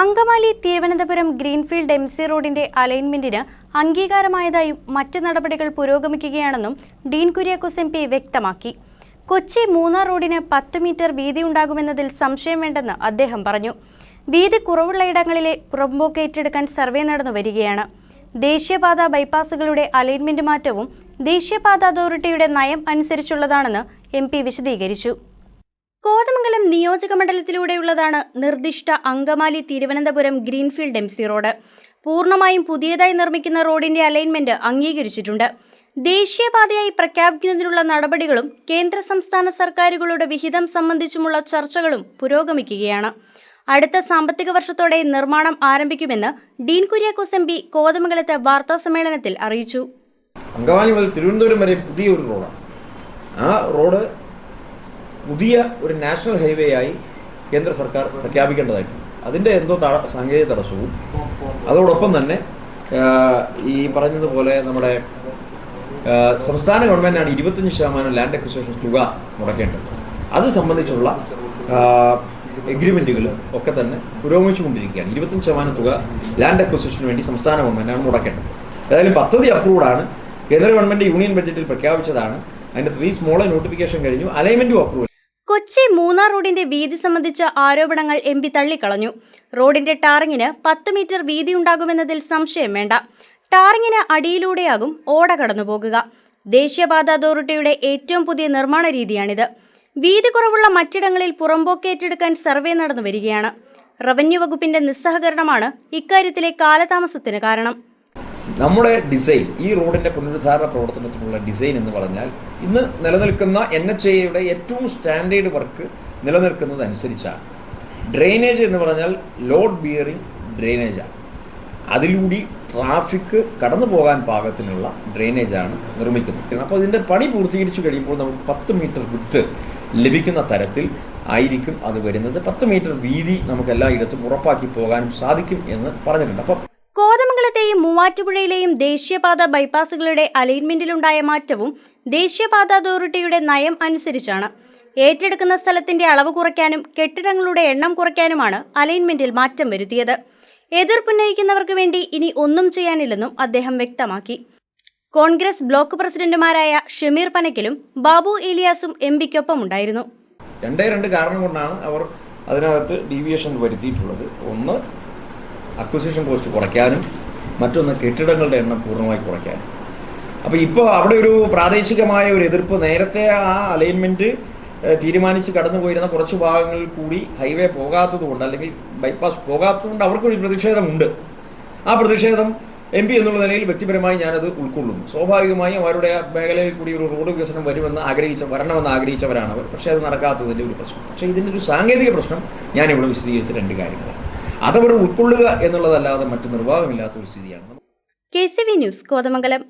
Angamaly Thiruvananthapuram greenfield M C റോഡിന്റെ അലൈൻമെന്റിന് അംഗീകാരമായതായും മറ്റ് നടപടികൾ പുരോഗമിക്കുകയാണെന്നും ഡീൻ കുര്യാക്കോസ് എം പി വ്യക്തമാക്കി. കൊച്ചി മൂന്നാർ റോഡിന് പത്ത് മീറ്റർ വീതി ഉണ്ടാകുമെന്നതിൽ സംശയം വേണ്ടെന്ന് അദ്ദേഹം പറഞ്ഞു. വീതി കുറവുള്ള ഇടങ്ങളിലെ പുറമ്പോക്ക് ഏറ്റെടുക്കാൻ സർവേ നടന്നു വരികയാണ്. ദേശീയപാത ബൈപ്പാസുകളുടെ അലൈൻമെന്റ് മാറ്റവും ദേശീയപാത അതോറിറ്റിയുടെ നയം അനുസരിച്ചുള്ളതാണെന്ന് എം വിശദീകരിച്ചു. കോതമംഗലം നിയോജക മണ്ഡലത്തിലൂടെയുള്ളതാണ് നിർദ്ദിഷ്ട Angamaly Thiruvananthapuram greenfield M C road. പൂർണമായും പുതിയതായി നിർമ്മിക്കുന്ന റോഡിന്റെ അലൈൻമെന്റ് അംഗീകരിച്ചിട്ടുണ്ട്. ദേശീയപാതയായി പ്രഖ്യാപിക്കുന്നതിനുള്ള നടപടികളും കേന്ദ്ര സംസ്ഥാന സർക്കാരുകളുടെ വിഹിതം സംബന്ധിച്ചുമുള്ള ചർച്ചകളും പുരോഗമിക്കുകയാണ്. അടുത്ത സാമ്പത്തിക വർഷത്തോടെ നിർമ്മാണം ആരംഭിക്കുമെന്ന് ഡീൻ കുര്യാക്കോസ് എം പി കോതമംഗലത്ത് വാർത്താസമ്മേളനത്തിൽ അറിയിച്ചു. അങ്കമാലി മുതൽ തിരുവനന്തപുരം വരെ പുതിയ ഒരു റോഡാണ്. ആ റോഡ് പുതിയ ഒരു നാഷണൽ ഹൈവേ ആയി കേന്ദ്ര സർക്കാർ പ്രഖ്യാപിക്കേണ്ടതായിട്ടുണ്ട്. അതിന്റെ എന്തോ തട സാങ്കേതിക തടസ്സവും. അതോടൊപ്പം തന്നെ ഈ പറഞ്ഞതുപോലെ നമ്മുടെ സംസ്ഥാന ഗവൺമെന്റാണ് ഇരുപത്തഞ്ച് ശതമാനം ലാൻഡ് അക്വിസേഷൻ തുക മുടക്കേണ്ടത്. അത് സംബന്ധിച്ചുള്ള എഗ്രിമെന്റുകളും ഒക്കെ തന്നെ പുരോഗമിച്ചുകൊണ്ടിരിക്കുകയാണ്. ഇരുപത്തഞ്ച് ശതമാനം തുക ലാൻഡ് അക്വിസിഷന് വേണ്ടി സംസ്ഥാന ഗവൺമെന്റാണ് മുടക്കേണ്ടത്. ഏതായാലും പദ്ധതി അപ്രൂവ്ഡാണ്. കേന്ദ്ര ഗവൺമെന്റ് യൂണിയൻ ബഡ്ജറ്റിൽ പ്രഖ്യാപിച്ചതാണ്. അതിന്റെ ത്രീ സ്മോളെ നോട്ടിഫിക്കേഷൻ കഴിഞ്ഞു. അലൈൻമെന്റും അപ്രൂവൽ കൊച്ചി മൂന്നാർ റോഡിന്റെ വീതി സംബന്ധിച്ച ആരോപണങ്ങൾ എം പി തള്ളിക്കളഞ്ഞു. റോഡിന്റെ ടാറിങ്ങിന് പത്ത് മീറ്റർ വീതി ഉണ്ടാകുമെന്നതിൽ സംശയം വേണ്ട. ടാറിങ്ങിന് അടിയിലൂടെയാകും ഓട കടന്നുപോകുക. ദേശീയപാത അതോറിറ്റിയുടെ ഏറ്റവും പുതിയ നിർമ്മാണ രീതിയാണിത്. വീതി കുറവുള്ള മറ്റിടങ്ങളിൽ പുറമ്പോക്ക് ഏറ്റെടുക്കാൻ സർവേ നടന്നു വരികയാണ്. റവന്യൂ വകുപ്പിന്റെ നിസ്സഹകരണമാണ് ഇക്കാര്യത്തിലെ കാലതാമസത്തിന് കാരണം. നമ്മുടെ ഡിസൈൻ ഈ റോഡിന്റെ പുനരുദ്ധാരണ പ്രവർത്തനത്തിനുള്ള ഡിസൈൻ എന്ന് പറഞ്ഞാൽ ഇന്ന് നിലനിൽക്കുന്ന എൻ എച്ച് എയുടെ ഏറ്റവും സ്റ്റാൻഡേർഡ് വർക്ക് നിലനിൽക്കുന്നതനുസരിച്ചാണ്. ഡ്രെയിനേജ് എന്ന് പറഞ്ഞാൽ ലോഡ് ബിയറിംഗ് ഡ്രെയിനേജാണ് അതിലൂടെ ട്രാഫിക് കടന്നു പോകാൻ പാകത്തിനുള്ള ഡ്രെയിനേജാണ് നിർമ്മിക്കുന്നത്. അപ്പോൾ ഇതിന്റെ പണി പൂർത്തീകരിച്ചു കഴിയുമ്പോൾ നമുക്ക് പത്ത് മീറ്റർ വിത്ത് ലഭിക്കുന്ന തരത്തിൽ ആയിരിക്കും അത് വരുന്നത്. പത്ത് മീറ്റർ വീതി നമുക്ക് എല്ലായിടത്തും ഉറപ്പാക്കി പോകാനും സാധിക്കും എന്ന് പറഞ്ഞിട്ടുണ്ട്. അപ്പം കോതമംഗലത്തെയും മൂവാറ്റുപുഴയിലെയും ദേശീയപാത ബൈപ്പാസുകളുടെ അലൈൻമെന്റിലുണ്ടായ മാറ്റവും ദേശീയപാത അതോറിറ്റിയുടെ നയം അനുസരിച്ചാണ്. ഏറ്റെടുക്കുന്ന സ്ഥലത്തിന്റെ അളവ് കുറയ്ക്കാനും കെട്ടിടങ്ങളുടെ എണ്ണം കുറയ്ക്കാനുമാണ് അലൈൻമെന്റിൽ മാറ്റം വരുത്തിയത്. എതിർപ്പുന്നയിക്കുന്നവർക്ക് വേണ്ടി ഇനി ഒന്നും ചെയ്യാനില്ലെന്നും അദ്ദേഹം വ്യക്തമാക്കി. കോൺഗ്രസ് ബ്ലോക്ക് പ്രസിഡന്റുമാരായ ഷമീർ പനക്കിലും ബാബു ഏലിയാസും എം പിക്കൊപ്പം ഉണ്ടായിരുന്നു. രണ്ടേ രണ്ട് കാരണം കൊണ്ടാണ് അവർ അതിനകത്ത് ഡീവിയേഷൻ വരുത്തിയിട്ടുള്ളത്. ഒന്ന് അക്വിസിഷൻ കോസ്റ്റ് കുറയ്ക്കാനും മറ്റൊന്ന് കെട്ടിടങ്ങളുടെ എണ്ണം പൂർണമായി കുറയ്ക്കാനും. അപ്പോൾ ഇപ്പോൾ അവിടെ ഒരു പ്രാദേശികമായ ഒരു എതിർപ്പ് നേരത്തെ ആ അലൈൻമെന്റ് തീരുമാനിച്ച് കടന്നു പോയിരുന്ന കുറച്ച് ഭാഗങ്ങളിൽ കൂടി ഹൈവേ പോകാത്തതുകൊണ്ട് അല്ലെങ്കിൽ ബൈപ്പാസ് പോകാത്തതുകൊണ്ട് അവർക്കൊരു പ്രതിഷേധമുണ്ട്. ആ പ്രതിഷേധം എം പി എന്നുള്ള നിലയിൽ വ്യക്തിപരമായി ഞാനത് ഉൾക്കൊള്ളുന്നു. സ്വാഭാവികമായും അവരുടെ മേഖലയിൽ കൂടി ഒരു റോഡ് വികസനം വരുമെന്ന് ആഗ്രഹിച്ച വരണമെന്ന് ആഗ്രഹിച്ചവരാണ് അവർ. പക്ഷേ അത് നടക്കാത്തതിന്റെ ഒരു പ്രശ്നം. പക്ഷേ ഇതിന്റെ ഒരു സാങ്കേതിക പ്രശ്നം ഞാനിവിടെ വിശദീകരിച്ച രണ്ട് കാര്യങ്ങളാണ്. അതവർ ഉൾക്കൊള്ളുക എന്നുള്ളതല്ലാതെ മറ്റു നിർവാഹമില്ലാത്ത ഒരു സ്ഥിതിയാണ്. K C V news Kothamangalam.